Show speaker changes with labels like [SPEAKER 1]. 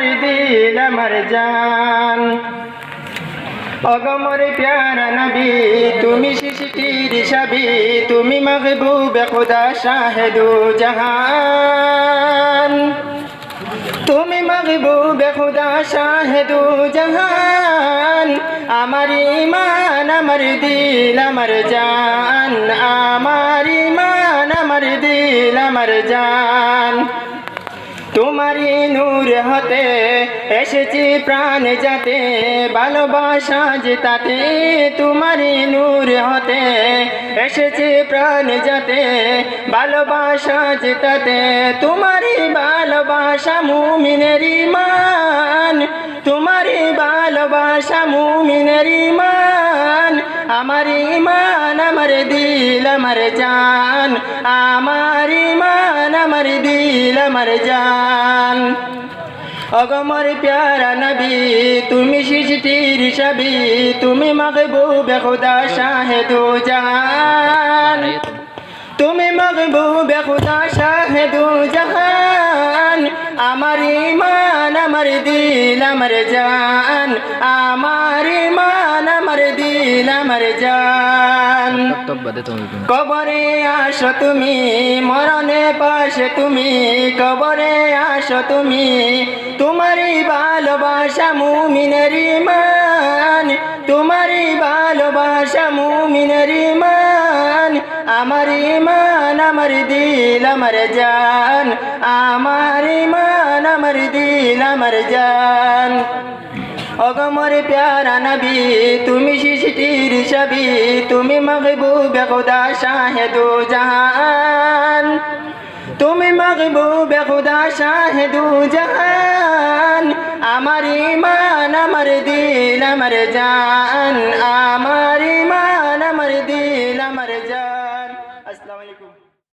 [SPEAKER 1] দিল আমার জান। অগমর প্যারা নবী, তুমি শিশিটির সাবি, তুমি মহবুব খুদা শাহেদু জাহান। তুমি মহবুব খুদা শাহেদু জাহান। আমার ইমান, আমার দিল, আমার জান। আমার ইমান, আমার দিল, আমার জান। তোমারই নূর হতে এসেছি প্রাণ যাতে ভালোবাসা জেতাতে তোমারই নূর হতে এসেছি প্রাণ যাতে ভালোবাসা জেতাতে তোমারই ভালোবাসা মুমিনের ইমান তোমারই ভালোবাসা মুমিনের মান আমার ইমান আমার দিল, আমার জান, আমার ইমান আমার দিল। আমার জান অগমর প্যারা নবী, তুমি সৃষ্টির সবি, তুমি মগবুব খুদা শাহেদু জাহান। তুমি মগবুব খুদা শাহেদু জাহান। আমার ইমান, আমার দিল, আমার জান। আমার ইমান, আমার দিল, আমার জান। কবরে আসো তুমি মরণে পাশে তুমি, কবরে আসো তুমি। তোমারই ভালোবাসা মুমিনের মান তোমারই ভালোবাসা মুমিনের মান আমার ইমান, আমার দিল, আমার জান। আমার ইমান, আমার দিল, আমার জান। অগমর প্যারা নবী, তুমি সৃষ্টির ছবি। তুমি মহবুব খুদা শাহেদু জাহান। তুমি মগবুবে খুদা শাহেদু জাহান। আমার ইমান আমার দিল, আমার জান। আমার ইমান আমার দিল, আমার জান। আসসালামু আলাইকুম।